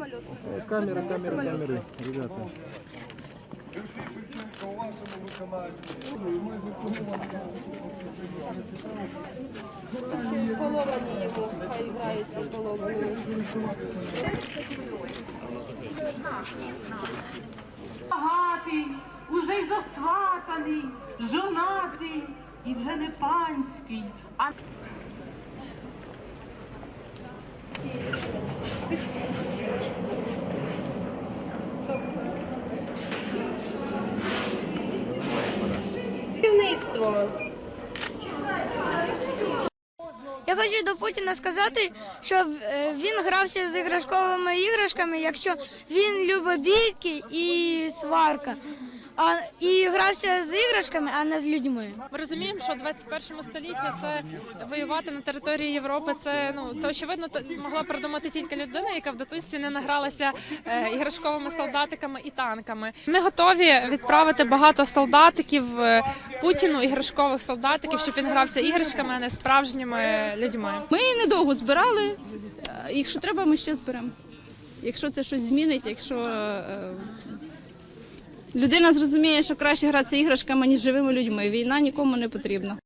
самолет? Камера, камера, камеры, ребята. Чи поломані йому, хай грається поломаними. Багатий, уже й засватаний, жонатий і вже не панський, а Керівництво. Я хочу до Путіна сказати, щоб е, він грався з іграшковими іграшками, якщо він любить бійки і сварка. А, і грався з іграшками, а не з людьми. Ми розуміємо, що в 21 столітті це воювати на території Європи. Це ну це очевидно могла придумати тільки людина, яка в дитинстві не награлася е, іграшковими солдатиками і танками. Вони готові відправити багато солдатиків е, Путіну, іграшкових солдатиків, щоб він грався іграшками, а не справжніми людьми. Ми недовго збирали. е, Якщо треба, ми ще зберемо. Якщо це щось змінить, якщо е, людина зрозуміє, що краще гратися іграшками, ніж живими людьми. Війна нікому не потрібна.